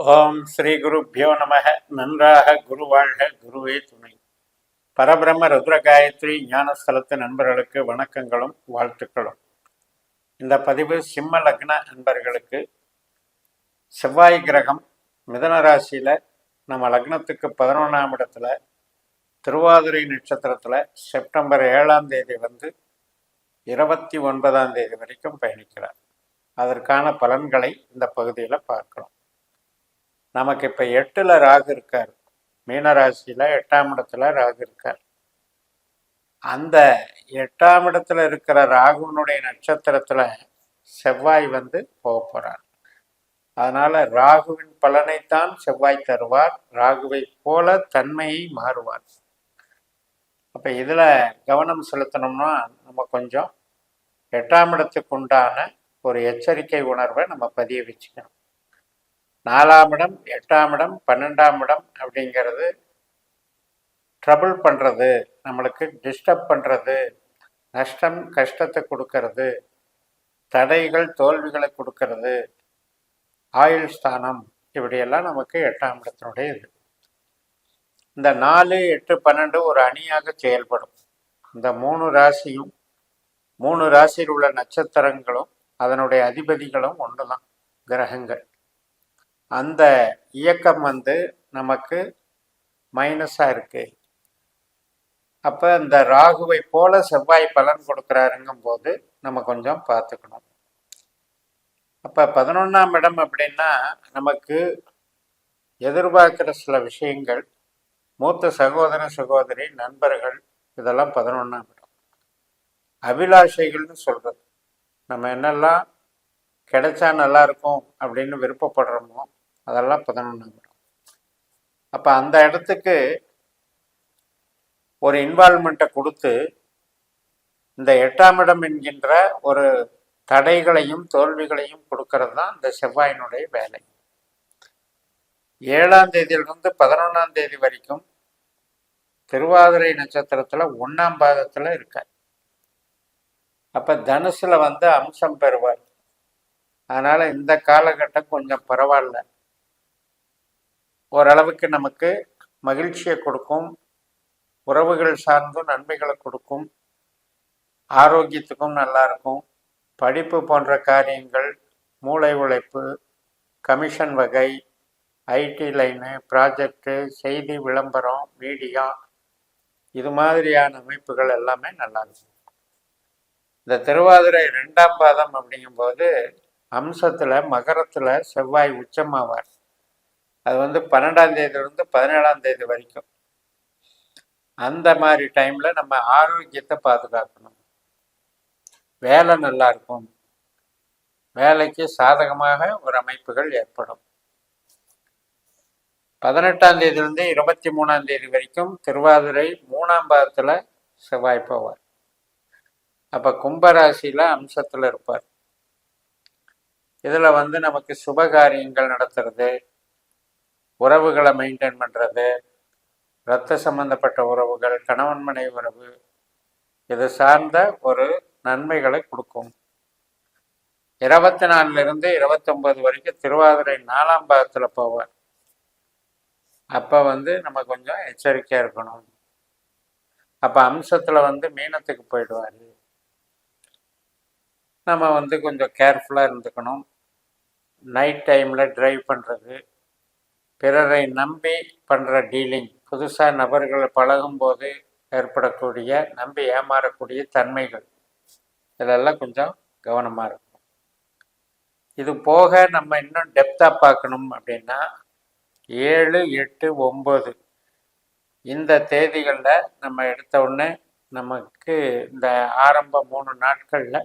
ஓம் ஸ்ரீ குருப்பியோ நமக. நன்றாக குரு வாழ்க. குருவே துணை. பரபிரம்ம ருத்ர காயத்ரி ஞானஸ்தலத்து நண்பர்களுக்கு வணக்கங்களும் வாழ்த்துக்களும். இந்த பதிவு சிம்ம லக்ன நண்பர்களுக்கு செவ்வாய் கிரகம் மிதன ராசியில் நம்ம லக்னத்துக்கு பதினொன்றாம் இடத்துல திருவாதிரை நட்சத்திரத்தில் செப்டம்பர் ஏழாம் தேதி வந்து இருபத்தி ஒன்பதாம் தேதி வரைக்கும் பயணிக்கிறார். அதற்கான பலன்களை இந்த பகுதியில் பார்க்கிறோம். நமக்கு இப்போ எட்டில் ராகு இருக்கார். மீனராசியில் எட்டாம் இடத்துல ராகு இருக்கார். அந்த எட்டாம் இடத்துல இருக்கிற ராகுனுடைய நட்சத்திரத்தில் செவ்வாய் வந்து போக போகிறார் அதனால் ராகுவின் பலனைத்தான் செவ்வாய் தருவார். ராகுவை போல தன்மையை மாறுவார். அப்போ இதில் கவனம் செலுத்தணும்னா நம்ம கொஞ்சம் எட்டாம் இடத்துக்கு உண்டான ஒரு எச்சரிக்கை உணர்வை நம்ம பதிய வச்சுக்கணும். நாலாம் இடம் எட்டாம் இடம் பன்னெண்டாம் இடம் அப்படிங்கிறது ட்ரபிள் பண்ணுறது நம்மளுக்கு டிஸ்டர்ப் பண்ணுறது நஷ்டம் கஷ்டத்தை கொடுக்கறது தடைகள் தோல்விகளை கொடுக்கறது ஆயுள் ஸ்தானம் இப்படியெல்லாம் நமக்கு எட்டாம் இடத்தினுடைய இது. இந்த நாலு எட்டு பன்னெண்டு ஒரு அணியாக செயல்படும். இந்த மூணு ராசியும் மூணு ராசியில் உள்ள நட்சத்திரங்களும் அதனுடைய அதிபதிகளும் ஒன்று தான் கிரகங்கள். அந்த இயக்கம் வந்து நமக்கு மைனஸாக இருக்கு. அப்போ இந்த ராகுவை போல செவ்வாய் பலன் கொடுக்குறாருங்கும் போது நம்ம கொஞ்சம் பார்த்துக்கணும். அப்போ பதினொன்றாம் இடம் அப்படின்னா நமக்கு எதிர்பார்க்குற சில விஷயங்கள் மூத்த சகோதர சகோதரி நண்பர்கள் இதெல்லாம் பதினொன்றாம் இடம். அபிலாஷைகள்னு சொல்கிறது நம்ம என்னெல்லாம் கிடைச்சா நல்லா இருக்கும் அப்படின்னு விருப்பப்படுறோமோ அதெல்லாம் பதினொன்றாம் இடம் அப்போ அந்த இடத்துக்கு ஒரு இன்வால்மெண்ட்டை கொடுத்து இந்த எட்டாம் இடம் என்கின்ற ஒரு தடைகளையும் தோல்விகளையும் கொடுக்கறது தான் இந்த செவ்வாயினுடைய வேலை. ஏழாம் தேதியிலிருந்து பதினொன்றாம் தேதி வரைக்கும் திருவாதிரை நட்சத்திரத்தில் ஒன்றாம் பாதத்தில் இருக்கார். அப்போ தனுசில் வந்து அம்சம் பெறுவார். அதனால் இந்த காலகட்டம் கொஞ்சம் பரவாயில்ல. ஓரளவுக்கு நமக்கு மகிழ்ச்சியை கொடுக்கும் உறவுகள் சார்ந்தும் நன்மைகளை கொடுக்கும் ஆரோக்கியத்துக்கும் நல்லா இருக்கும். படிப்பு போன்ற காரியங்கள் மூளை உழைப்பு கமிஷன் வகை ஐடி லைனு ப்ராஜெக்டு செய்தி விளம்பரம் மீடியா இது மாதிரியான அமைப்புகள் எல்லாமே நல்லா இருக்கும். இந்த திருவாதிரை ரெண்டாம் பாதம் அப்படிங்கும்போது அம்சத்தில் மகரத்தில் செவ்வாய் உச்சமாவார். அது வந்து பன்னெண்டாம் தேதியிலிருந்து பதினேழாம் தேதி வரைக்கும். அந்த மாதிரி டைமில் நம்ம ஆரோக்கியத்தை பாதுகாக்கணும். வேலை நல்லா இருக்கும். வேலைக்கு சாதகமாக ஒரு அமைப்புகள் ஏற்படும். பதினெட்டாம் தேதியிலிருந்து இருபத்தி மூணாம் தேதி வரைக்கும் திருவாதிரை மூணாம் பாதத்தில் செவ்வாய் போவார். அப்போ கும்பராசியில் அம்சத்தில் இருப்பார். இதில் வந்து நமக்கு சுபகாரியங்கள் நடத்துறது உறவுகளை மெயின்டைன் பண்ணுறது இரத்த சம்பந்தப்பட்ட உறவுகள் கணவன் மனைவி உறவு இது சார்ந்த ஒரு நன்மைகளை கொடுக்கும். இருபத்தி நாலுலேருந்து இருபத்தொம்பது வரைக்கும் திருவாதிரை நாலாம் பாகத்தில் போவார் அப்போ வந்து நம்ம கொஞ்சம் எச்சரிக்கையாக இருக்கணும். அப்போ அம்சத்தில் வந்து மீனத்துக்கு போயிடுவார். நம்ம வந்து கொஞ்சம் கேர்ஃபுல்லாக இருந்துக்கணும். நைட் டைமில் ட்ரைவ் பண்ணுறது பிறரை நம்பி பண்ணுற டீலிங் புதுசாக நபர்களை பழகும்போது ஏற்படக்கூடிய நம்பி ஏமாறக்கூடிய தன்மைகள். இதெல்லாம் கொஞ்சம் கவனமாக இருக்கும் இது போக நம்ம இன்னும் டெப்த்தாக பார்க்கணும் அப்படின்னா ஏழு எட்டு ஒம்பது. இந்த தேதிகளில் நம்ம எடுத்த உடனே நமக்கு இந்த ஆரம்ப மூணு நாட்களில்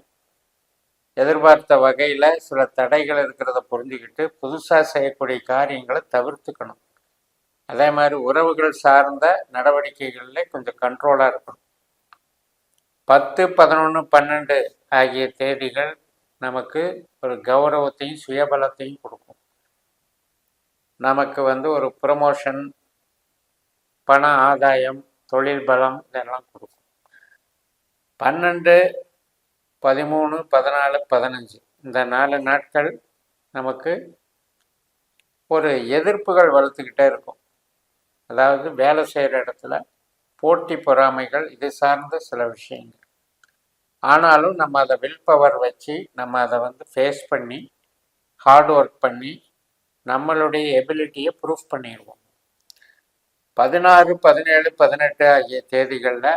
எதிர்பார்த்த வகையில் சில தடைகள் இருக்கிறத புரிஞ்சுக்கிட்டு புதுசாக செய்யக்கூடிய காரியங்களை தவிர்த்துக்கணும். அதே மாதிரி உறவுகள் சார்ந்த நடவடிக்கைகளில் கொஞ்சம் கண்ட்ரோலாக இருக்கணும். பத்து பதினொன்று பன்னெண்டு ஆகிய தேதிகள் நமக்கு ஒரு கௌரவத்தையும் சுயபலத்தையும் கொடுக்கும். நமக்கு வந்து ஒரு ப்ரமோஷன் பண ஆதாயம் தொழில் பலம் இதெல்லாம் கொடுக்கும். பன்னெண்டு பதிமூணு பதினாலு பதினஞ்சு. இந்த நாலு நாட்கள் நமக்கு ஒரு எதிர்ப்புகள் வளர்த்துக்கிட்டே இருக்கும். அதாவது வேலை செய்கிற இடத்துல போட்டி பொறாமைகள் இது சார்ந்த சில விஷயங்கள். ஆனாலும் நம்ம அதை வில் பவர் வச்சு நம்ம அதை வந்து ஃபேஸ் பண்ணி ஹார்ட் ஒர்க் பண்ணி நம்மளுடைய எபிலிட்டியை ப்ரூஃப் பண்ணிடுவோம். பதினாறு பதினேழு பதினெட்டு ஆகிய தேதிகளில்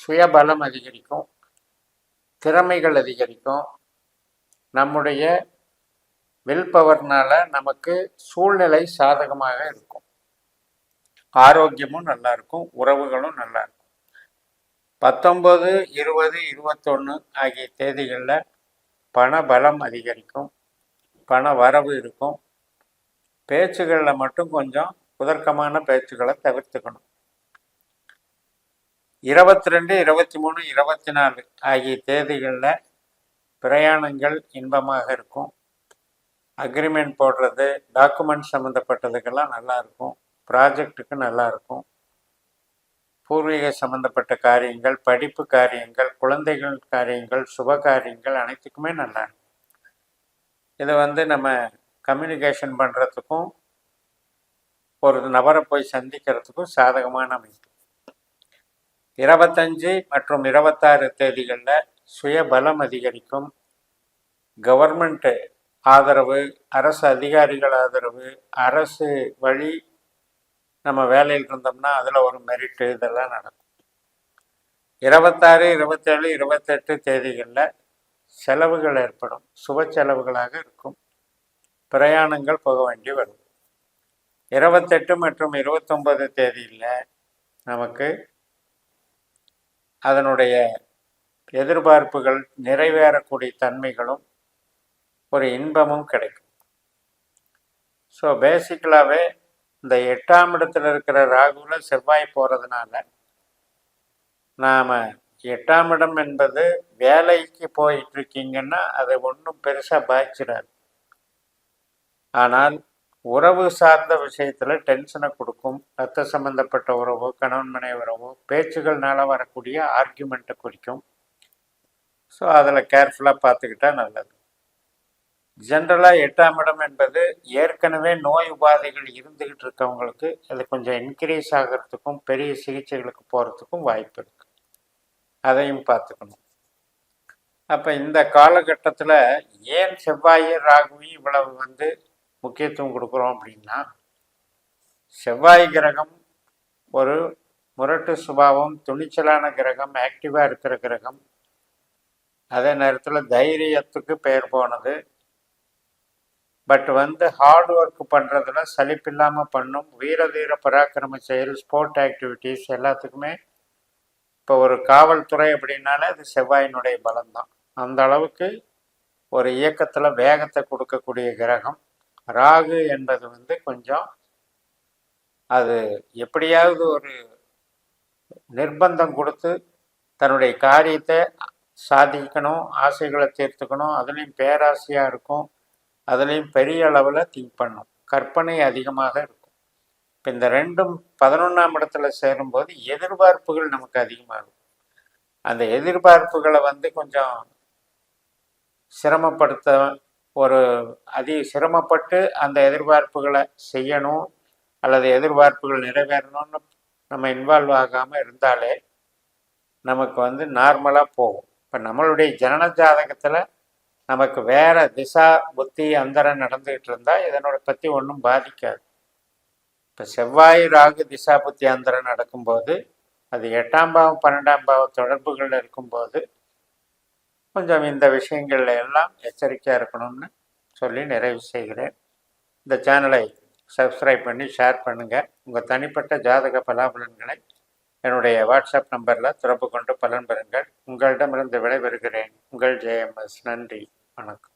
சுயபலம் அதிகரிக்கும். திறமைகள் அதிகரிக்கும். நம்முடைய வில் பவர்னால நமக்கு சூழ்நிலை சாதகமாக இருக்கும். ஆரோக்கியமும் நல்லா இருக்கும். உறவுகளும் நல்லா இருக்கும். பத்தொம்பது இருபது இருபத்தொன்று ஆகிய தேதிகளில் பண பலம் அதிகரிக்கும். பண வரவு இருக்கும். பேச்சுகளில் மட்டும் கொஞ்சம் குதர்க்கமான பேச்சுக்களை தவிர்த்துக்கணும். இருபத்தி ரெண்டு இருபத்தி மூணு இருபத்தி நாலு ஆகிய தேதிகளில் பிரயாணங்கள் இன்பமாக இருக்கும். அக்ரிமெண்ட் போடுறது டாக்குமெண்ட் சம்மந்தப்பட்டதுக்கெல்லாம் நல்லா இருக்கும். ப்ராஜெக்ட்டுக்கு நல்லா இருக்கும். பூர்வீக சம்மந்தப்பட்ட காரியங்கள் படிப்பு காரியங்கள் குழந்தைகள் காரியங்கள் சுப காரியங்கள் அனைத்துக்குமே நல்லா இருக்கும். இதை வந்து நம்ம கம்யூனிகேஷன் பண்ணுறதுக்கும் ஒரு நபரை போய் சந்திக்கிறதுக்கும் சாதகமான அமைப்பு. இருபத்தஞ்சு மற்றும் இருபத்தாறு தேதிகளில் சுய பலம் அதிகரிக்கும். கவர்மெண்ட்டு ஆதரவு அரசு அதிகாரிகள் ஆதரவு அரசு வழி நம்ம வேலையில் இருந்தோம்னா அதில் ஒரு மெரிட்டு இதெல்லாம் நடக்கும். இருபத்தாறு இருபத்தேழு இருபத்தெட்டு தேதிகளில் செலவுகள் ஏற்படும். சுப செலவுகளாக இருக்கும். பிரயாணங்கள் போக வேண்டி வரும். இருபத்தெட்டு மற்றும் இருபத்தொம்பது தேதியில் நமக்கு அதனுடைய எதிர்பார்ப்புகள் நிறைவேறக்கூடிய தன்மைகளும் ஒரு இன்பமும் கிடைக்கும். ஸோ பேசிக்கலாகவே இந்த எட்டாம் இடத்துல இருக்கிற ராகுல செவ்வாய் போகிறதுனால நாம் எட்டாம் இடம் என்பது வேலைக்கு போயிட்டு இருக்கீங்கன்னா அதை ஒன்றும் பெருசாக பாய்ச்சிடாது ஆனால் உறவு சார்ந்த விஷயத்தில் டென்ஷனை கொடுக்கும். ரத்த சம்பந்தப்பட்ட உறவோ கணவன் மனை உறவோ பேச்சுகள்னால வரக்கூடிய ஆர்கியூமெண்ட்டை குறிக்கும். ஸோ அதில் கேர்ஃபுல்லாக பார்த்துக்கிட்டா நல்லது. ஜென்ரலாக எட்டாம் இடம் என்பது ஏற்கனவே நோய் உபாதைகள் இருந்துக்கிட்டு இருக்கவங்களுக்கு அது கொஞ்சம் இன்க்ரீஸ் ஆகிறதுக்கும் பெரிய சிகிச்சைகளுக்கு போகிறதுக்கும் வாய்ப்பு இருக்குது அதையும் பார்த்துக்கணும். அப்போ இந்த காலகட்டத்தில் ஏன் செவ்வாயர் ராகுவையும் இவ்வளவு வந்து முக்கியத்துவம் கொடுக்குறோம் அப்படின்னா செவ்வாய் கிரகம் ஒரு முரட்டு சுபாவம் துணிச்சலான கிரகம் ஆக்டிவாக இருக்கிற கிரகம். அதே நேரத்தில் தைரியத்துக்கு பெயர் போனது. பட் வந்து ஹார்ட் ஒர்க் பண்ணுறதுல சலிப்பில்லாமல் பண்ணும். வீர தீர பராக்கிரம செயல் ஸ்போர்ட் ஆக்டிவிட்டீஸ் எல்லாத்துக்குமே இப்போ ஒரு காவல்துறை அப்படின்னாலே அது செவ்வாயினுடைய பலம்தான். அந்த அளவுக்கு ஒரு இயக்கத்தில் வேகத்தை கொடுக்கக்கூடிய கிரகம். ராகு என்பது வந்து கொஞ்சம் அது எப்படியாவது ஒரு நிர்பந்தம் கொடுத்து தன்னுடைய காரியத்தை சாதிக்கணும் ஆசைகளை தீர்த்துக்கணும் அதுலேயும் பேராசையாக இருக்கும் அதுலேயும் பெரிய அளவில் திங்க் பண்ணும். கற்பனை அதிகமாக இருக்கும். இப்போ இந்த ரெண்டும் பதினொன்றாம் இடத்துல சேரும்போது எதிர்பார்ப்புகள் நமக்கு அதிகமாகும் அந்த எதிர்பார்ப்புகளை வந்து கொஞ்சம் சிரமப்படுத்த ஒரு அதி சிரமப்பட்டு அந்த எதிர்பார்ப்புகளை செய்யணும் அல்லது எதிர்பார்ப்புகள் நிறைவேறணும்னு நம்ம இன்வால்வ் ஆகாமல் இருந்தாலே நமக்கு வந்து நார்மலாக போகும். இப்போ நம்மளுடைய ஜனன ஜாதகத்தில் நமக்கு வேற திசா புத்தி அந்தரம் நடந்துகிட்டு இருந்தால் இதனோட பற்றி ஒன்றும் பாதிக்காது. இப்போ செவ்வாய் ராகு திசா புத்தி அந்தரம் நடக்கும்போது அது எட்டாம் பாவம் பன்னெண்டாம் பாவம் தொடர்புகளில் இருக்கும்போது கொஞ்சம் இந்த விஷயங்கள்ல எல்லாம் எச்சரிக்கையாக இருக்கணும்னு சொல்லி நிறைவு செய்கிறேன். இந்த சேனலை சப்ஸ்கிரைப் பண்ணி ஷேர் பண்ணுங்கள் உங்கள் தனிப்பட்ட ஜாதக பலாபலன்களை என்னுடைய வாட்ஸ்அப் நம்பரில் தொடர்பு கொண்டு பலன் பெறுங்கள். உங்களிடமிருந்து விடைபெறுகிறேன். உங்கள் ஜேஎம்எஸ் நன்றி. வணக்கம்.